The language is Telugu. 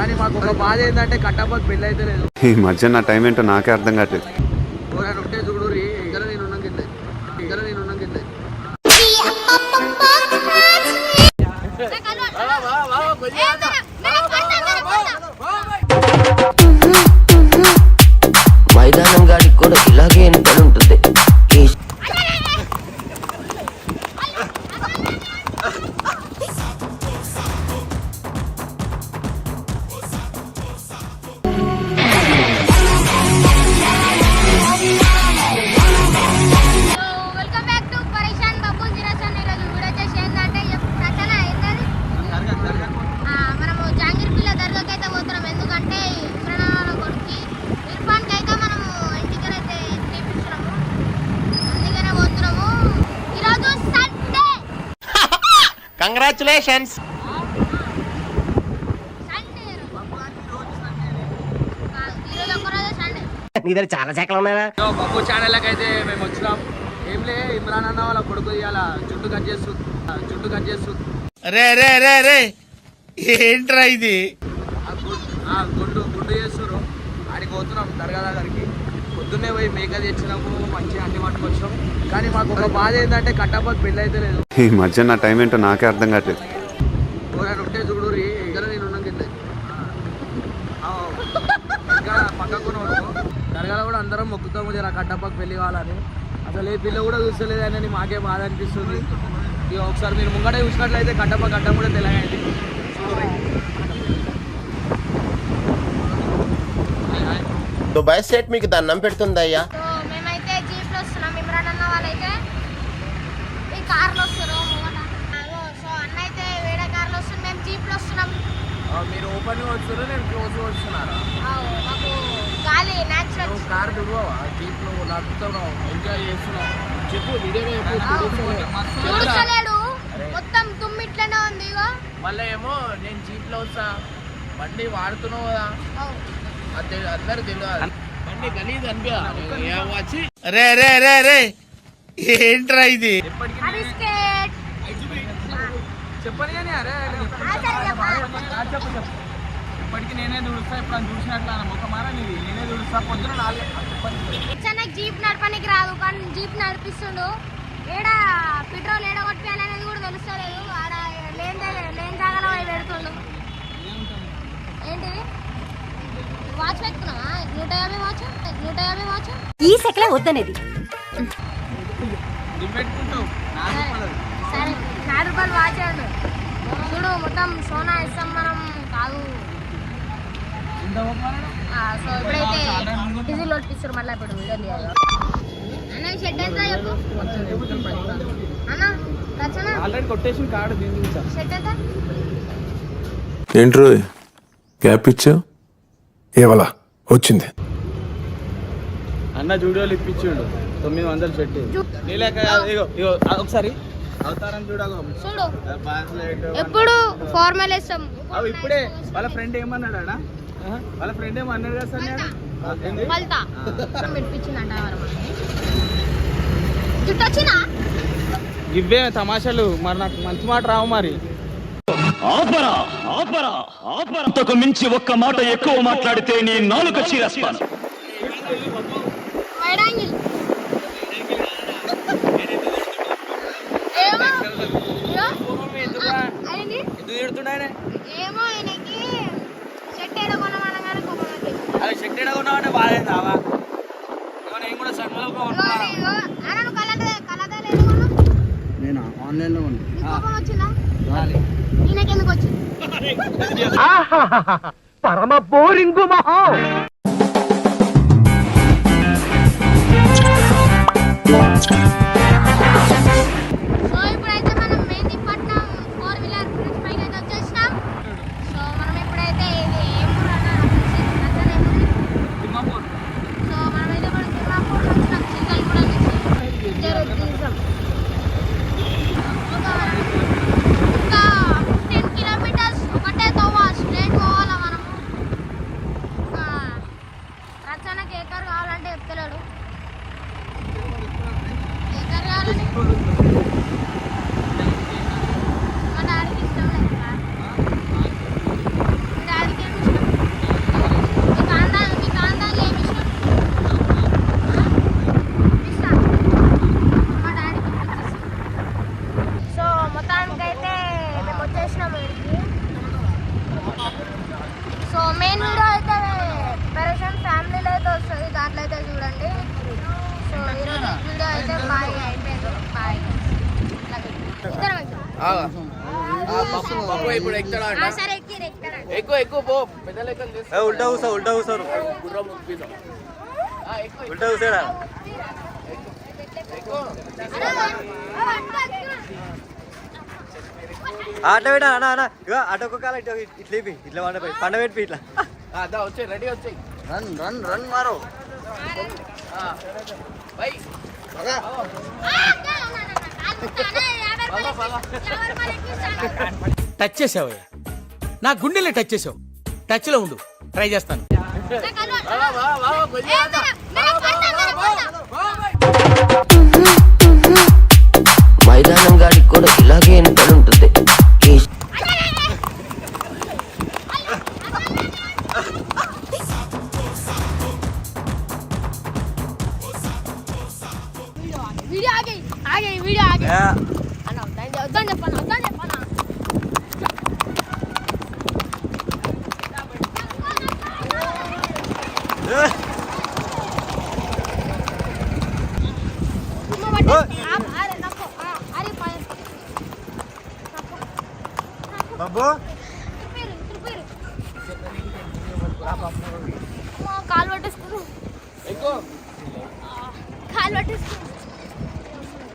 కానీ మాకు ఒక బాధ ఏంటంటే కట్టప్పకి పెళ్ళి అయితే లేదు ఈ మధ్య నా టైం ఏంటో నాకే అర్థం కావట్లేదు ఎవరైనా ఉంటే చూడు ఇక్కడ నేను ఉన్నాం కింద ఇక్కడ నేను ఉన్నాం కింద కంగ్రాచులేషన్స్ నీ దగ్గర చాలా శాఖలు ఉన్నాయా బొబ్బు ఛానల్కి అయితే మేము వచ్చినాం. ఏం లే ఇమ్రాన్ అన్న వాళ్ళ కొడుకు ఇవాళ జుట్టు కట్ చేస్తూ జుట్టు కట్ చేస్తూ. రే రే రే రే. ఏంట్రా ఇది? ఆ గు- ఆ గుండు గుండు చేస్తారు ఆడికి పోతున్నాం దర్గా దగ్గరికి. పొద్దున్నే పోయి మేక తెచ్చినాము మంచిగా అన్ని పట్టుకొచ్చాం కానీ మాకు ఒక బాధ ఏంటంటే కట్టప్పకి పెళ్ళి అయితే లేదు. ఈ మధ్య నా టైం ఏంటో నాకే అర్థం కావట్లేదు. ఎవరైనా ఉంటే చూడు ఇక్కడ నేను ఉన్నాం కింద. ఇంకా పక్కకు దర్గాలో కూడా అందరం మొక్కుతాము జర కట్టప్పకి పెళ్ళి కావాలని. అసలు ఏ పిల్ల కూడా చూస్తలేదని మాకే బాధ అనిపిస్తుంది. ఇక ఒకసారి మీరు ముంగట చూసినట్లయితే కట్టప్ప కట్టం కూడా తెలగైంది దుబాయ్ స్టేట్ మీకు దండం పెడుతుందయ్యా. మేమైతే జీప్లో వస్తున్నాం. ఇమ్రాన్ అన్న వాళ్ళైతే ఈ కార్లో వస్తారు. సో అన్న అయితే వేరే కార్లో వస్తుంది. మేము జీప్లో వస్తున్నాం. మీరు ఓపెన్ వచ్చారు? నేను క్లోజ్ వస్తున్నారా? ఆవ్, మాకు గాలి న్యాచురల్ నువ్వు కార్ నడుపుతున్నావు. ఎంజాయ్ చేస్తున్నావు. చెప్పు వీడియో చూడలేడు మొత్తం తుమ్మిట్లనే ఉంది ఇగో. మళ్ళీ ఏమో నేను జీప్లో వస్తా. బండి వాడుతున్నావు కదా. రే రే రే రే. ఏంట్రా ఇది? చెప్పని కానీ అరే ఇప్పటికి నేనే దుడుస్తా ఇప్పుడు అని చూసినట్లు అన్న ఒక మార నీది నేనే దుడుస్తా పొద్దున నాలుగు. జీప్ నడపనికి రాదు కానీ జీప్ నడిపిస్తుండు. ఏడ పెట్రోల్ ఏడ కొట్టిపోయాలనేది కూడా తెలుస్తలేదు. ఆడ లేని లేని జాగాలో పెడుతుండు. ఏంటిది? వాచ్ పెట్టుకున్నావా? నూట యాభై వాచ్? నూట యాభై వాచ్? ఈ సెకలే వద్దనేది. సరే. నాలుగు రూపాయలు వాచ్ చూడు మొత్తం సోనా ఇస్తాం మనం కాదు. సో ఇప్పుడైతే డీజిల్ మళ్ళీ ఇప్పుడు వీడియో తీయాలి అన్న షెడ్ ఎంత చెప్పు. అన్న రచన. ఆల్రెడీ కొట్టేసిన కార్డు దీని చూసా షెడ్ ఎంత? ఏంట్రో గ్యాప్ ఇచ్చా ఏవలా వచ్చింది. అన్న జూడియోలు ఇప్పించిండు. తొమ్మిది వందలు పెట్టి. నీలేక ఇగో ఇగో ఒకసారి. అవతారం చూడగో. చూడు. ఎప్పుడు ఫార్మల్ వేస్తాం. అవి ఇప్పుడే వాళ్ళ ఫ్రెండ్ ఏమన్నాడు అన్న వాళ్ళ ఫ్రెండ్ ఏమన్నాడు కదా సార్ నేను పెట్టించిందంట జుట్టు వచ్చినా ఇవే తమాషాలు. మరి నాకు మంచి మాట రావు మరి. ఆపరా ఆపరా ఆపరా. అంతకు మించి ఒక్క మాట ఎక్కువ మాట్లాడితే నీ నాలుక చీరేస్తాను. శక్తి ఆవా ఇగో నేను కూడా సంఘంలో నేను? ఆన్లైన్లో నీకు కోపం వచ్చిందా? పప్పు ఇప్పుడు ఎక్కుతాడా అంట? ఎక్కువ ఎక్కువ పో. పెద్ద తీసుకో. ఉల్టా కూసా ఉల్టా కూసారు గుర్రం ఉల్టా కూసాడా? ఆట పెట్టా అన్న అన్న. ఆటో ఒక కాల ఇటు ఇట్లా ఇప్పి ఇట్లా పండ పండ పెట్టి ఇట్లా. ఆ, దా వచ్చాయి రెడీ వచ్చాయి. రన్ రన్ రన్ మారో. బై. టచ్ చేసావయ్యా నా గుండెల్ని టచ్ చేసావు. టచ్లో ఉండు. ట్రై చేస్తాను. మైదానం గాడికి కూడా ఇలాగే ఎన్నికలు ఉంటుంది బాబు తిప్పిరు, తిప్పిరు. అమ్మో, కాలు పట్టేసుకున్నాను ఎక్కువ కాలు పట్టేసుకున్నాను